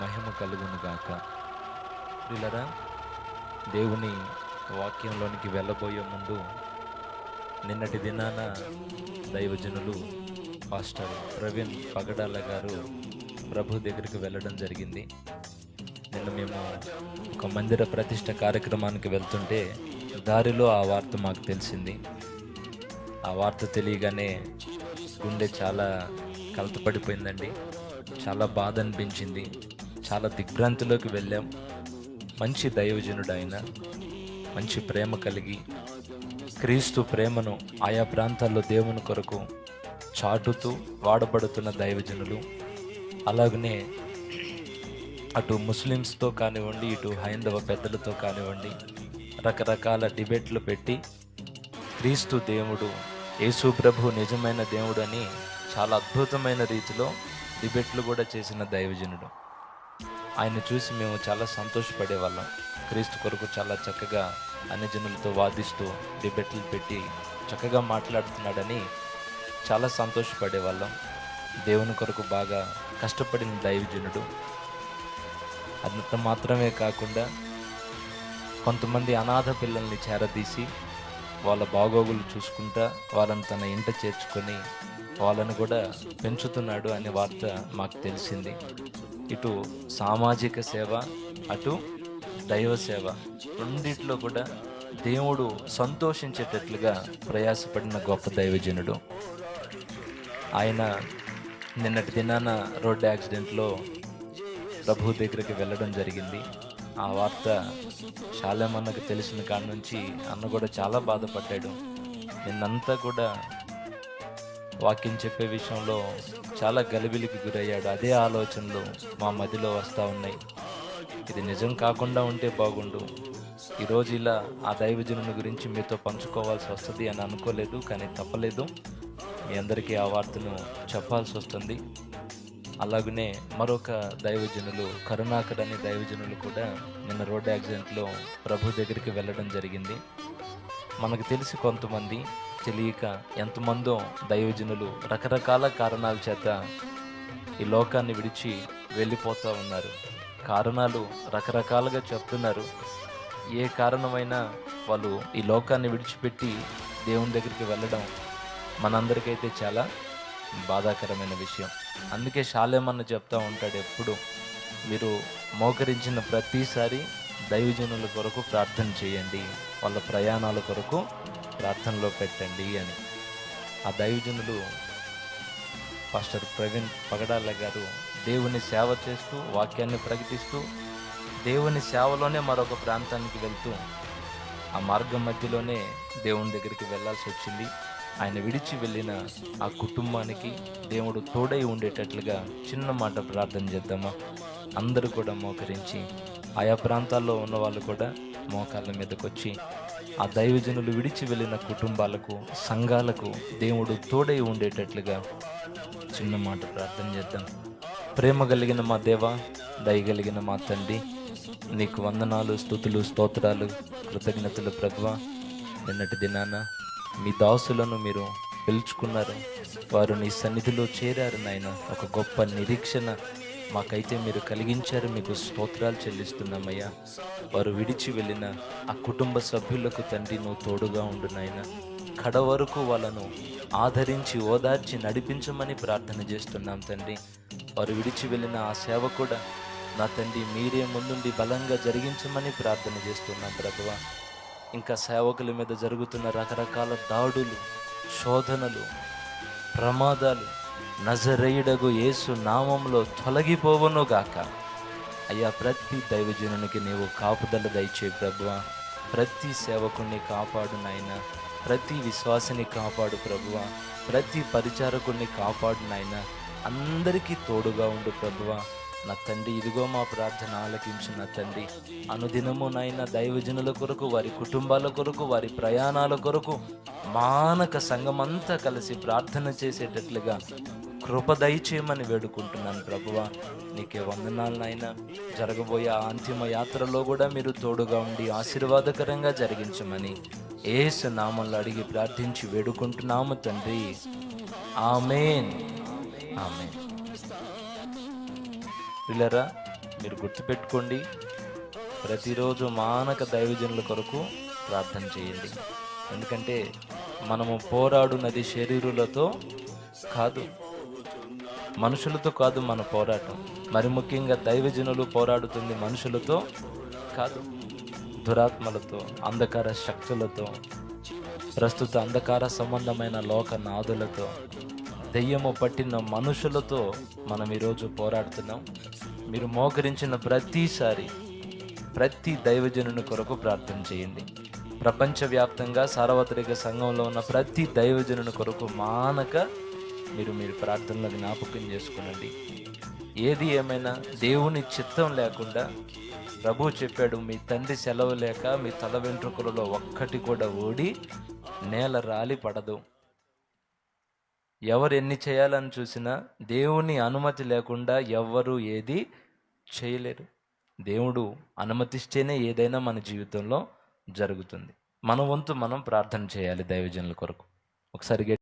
మహిమ కలుగును గాక. ప్రియులరా దేవుని వాక్యంలోనికి వెళ్ళబోయే ముందు నిన్నటి దినాన దైవజనులు పాస్టర్ ప్రవీణ్ పగడాల గారు ప్రభు దగ్గరికి వెళ్ళడం జరిగింది. నిన్న మేము ఒక మందిర ప్రతిష్ట కార్యక్రమానికి వెళ్తుంటే దారిలో ఆ వార్త మాకు తెలిసింది. ఆ వార్త తెలియగానే గుండె చాలా కలతపడిపోయిందండి చాలా బాధ అనిపించింది. చాలా దిగ్భ్రాంతిలోకి వెళ్ళాం. మంచి దైవజనుడు ఆయన మంచి ప్రేమ కలిగి క్రీస్తు ప్రేమను ఆయా ప్రాంతాల్లో దేవుని కొరకు చాటుతూ వాడబడుతున్న దైవజనులు. అలాగనే అటు ముస్లిమ్స్తో కానివ్వండి ఇటు హైందవ పెద్దలతో కానివ్వండి రకరకాల డిబేట్లు పెట్టి క్రీస్తు దేవుడు యేసు ప్రభు నిజమైన దేవుడని చాలా అద్భుతమైన రీతిలో డిబేట్లు కూడా చేసిన దైవజనుడు. ఆయన చూసి మేము చాలా సంతోషపడేవాళ్ళం. క్రీస్తు కొరకు చాలా చక్కగా అన్ని జనులతో వాదిస్తూ డిబేట్లు పెట్టి చక్కగా మాట్లాడుతున్నాడని చాలా సంతోషపడేవాళ్ళం. దేవుని కొరకు బాగా కష్టపడిన దైవజనుడు. అంత మాత్రమే కాకుండా కొంతమంది అనాథ పిల్లల్ని చేరదీసి వాళ్ళ బాగోగులు చూసుకుంటా వాళ్ళని తన ఇంట చేర్చుకొని వాళ్ళని కూడా పెంచుతున్నాడు అనే వార్త మాకు తెలిసింది. ఇటు సామాజిక సేవ అటు దైవ సేవ. రెండిట్లో కూడా దేవుడు సంతోషించేటట్లుగా ప్రయాసపడిన గొప్ప దైవజనుడు. ఆయన నిన్నటి దినాన రోడ్డు యాక్సిడెంట్లో ప్రభు దగ్గరికి వెళ్ళడం జరిగింది. ఆ వార్త శాలేమన్నకు తెలిసిన కాడ నుంచి అన్న కూడా చాలా బాధపడ్డాడు. నిన్నంతా కూడా వాక్యం చెప్పే విషయంలో చాలా గలిబిలికి గురయ్యాడు. అదే ఆలోచనలు మా మదిలో వస్తూ ఉన్నాయి. ఇది నిజం కాకుండా ఉంటే బాగుండు. ఈరోజు ఇలా ఆ దైవజనుని గురించి మీతో పంచుకోవాల్సి వస్తుంది అని అనుకోలేదు కానీ తప్పలేదు. మీ అందరికీ ఆ వార్తను చెప్పాల్సి వస్తుంది. అలాగనే మరొక దైవజనులు కరుణాకర్ అనే దైవజనులు కూడా నిన్న రోడ్ యాక్సిడెంట్లో ప్రభు దగ్గరికి వెళ్ళడం జరిగింది. మనకు తెలిసి కొంతమంది తెలియక ఎంతమందో దైవజనులు రకరకాల కారణాల చేత ఈ లోకాన్ని విడిచి వెళ్ళిపోతూ ఉన్నారు. కారణాలు రకరకాలుగా చెప్తున్నారు. ఏ కారణమైనా వాళ్ళు ఈ లోకాన్ని విడిచిపెట్టి దేవుని దగ్గరికి వెళ్ళడం మనందరికైతే చాలా బాధాకరమైన విషయం. అందుకే శాలేమన్న చెప్తూ ఉంటాడు ఎప్పుడు మీరు మోకరించిన ప్రతిసారి దైవజనుల కొరకు ప్రార్థన చేయండి. వాళ్ళ ప్రయాణాల కొరకు ప్రార్థనలో పెట్టండి అని. ఆ దైవజనులు పాస్టర్ ప్రవీణ్ పగడాల గారు దేవుని సేవ చేస్తూ వాక్యాన్ని ప్రకటిస్తూ దేవుని సేవలోనే మరొక ప్రాంతానికి వెళ్తూ ఆ మార్గం మధ్యలోనే దేవుని దగ్గరికి వెళ్ళాల్సి వచ్చింది. ఆయన విడిచి వెళ్ళిన ఆ కుటుంబానికి దేవుడు తోడై ఉండేటట్లుగా చిన్న మాట ప్రార్థన చేద్దామా? అందరూ కూడా మోకరించి ఆయా ప్రాంతాల్లో ఉన్న వాళ్ళు కూడా మోకాళ్ళ మీదకొచ్చి ఆ దైవజనులు విడిచి వెళ్ళిన కుటుంబాలకు సంఘాలకు దేవుడు తోడై ఉండేటట్లుగా చిన్న మాట ప్రార్థన చేద్దాం. ప్రేమ కలిగిన మా దేవ దయగలిగిన మా తండ్రి నీకు వందనాలు స్థుతులు స్తోత్రాలు కృతజ్ఞతలు ప్రభువ. నిన్నటి దినాన మీ దాసులను మీరు పిలుచుకున్నారు. వారు నీ సన్నిధిలో చేరారు నాయన. ఒక గొప్ప నిరీక్షణ మాకైతే మీరు కలిగించారు మీకు స్తోత్రాలు చెల్లిస్తున్నామయ్యా. వారు విడిచి వెళ్ళిన ఆ కుటుంబ సభ్యులకు తండ్రి నువ్వు తోడుగా ఉండు నాయన. కడ వరకు వాళ్ళను ఆదరించి ఓదార్చి నడిపించమని ప్రార్థన చేస్తున్నాం తండ్రి. వారు విడిచి వెళ్ళిన ఆ సేవ కూడా నా తండ్రి మీరే ముందుండి బలంగా జరిగించమని ప్రార్థన చేస్తున్నాం ప్రభువ. ఇంకా సేవకుల మీద జరుగుతున్న రకరకాల దాడులు శోధనలు ప్రమాదాలు నజరేయుడగు యేసు నామంలో తొలగిపోవను గాక. అయ్యా ప్రతి దైవజనునికి నీవు కాపుదల దయచే ప్రభువ ప్రతి సేవకుణ్ణి కాపాడు నాయన ప్రతి విశ్వాసిని కాపాడు ప్రభువ ప్రతి పరిచారకుణ్ణి కాపాడు నాయన అందరికీ తోడుగా ఉండు ప్రభువ నా తండ్రి ఇదిగో మా ప్రార్థన ఆలకించు నా తండ్రి. అనుదినము నాయన దైవజనుల కొరకు వారి కుటుంబాల కొరకు వారి ప్రయాణాల కొరకు మానక సంఘమంతా కలిసి ప్రార్థన చేసేటట్లుగా కృప దయచేయమని వేడుకుంటున్నాను ప్రభువా. నీకే వందనాలు నాయన జరగబోయే ఆ అంతిమ యాత్రలో కూడా మీరు తోడుగా ఉండి ఆశీర్వాదకరంగా జరిగించమని ఏసు నామంలో అడిగి ప్రార్థించి వేడుకుంటున్నాము తండ్రి. ఆమెన్. ఆమెన్. పిల్లరా మీరు గుర్తుపెట్టుకోండి ప్రతిరోజు మానక దైవజనుల కొరకు ప్రార్థన చేయండి. ఎందుకంటే మనము పోరాడునది శరీరులతో కాదు మనుషులతో కాదు మన పోరాటం. మరి ముఖ్యంగా దైవజనులు పోరాడుతుంది మనుషులతో కాదు దురాత్మలతో అంధకార శక్తులతో ప్రస్తుత అంధకార సంబంధమైన లోక నాదులతో. దెయ్యము పట్టిన మనుషులతో మనం ఈరోజు పోరాడుతున్నాం. మీరు మోకరించిన ప్రతిసారి ప్రతి దైవజనుని కొరకు ప్రార్థన చేయండి. ప్రపంచవ్యాప్తంగా సార్వత్రిక సంఘంలో ఉన్న ప్రతి దైవజనుని కొరకు మానక మీరు మీరు ప్రార్థనలో జ్ఞాపకం చేసుకునండి. ఏది ఏమైనా దేవుని చిత్తం లేకుండా ప్రభు చెప్పాడు మీ తండ్రి సెలవు లేక మీ తల వెంట్రుకలలో ఒక్కటి కూడా ఓడి నేల రాలి పడదు. ఎవరు ఎన్ని చేయాలని చూసినా దేవుని అనుమతి లేకుండా ఎవ్వరూ ఏది చేయలేరు. దేవుడు అనుమతిస్తేనే ఏదైనా మన జీవితంలో జరుగుతుంది. మన వంతు మనం ప్రార్థన చేయాలి దైవజనుల కొరకు. ఒకసారి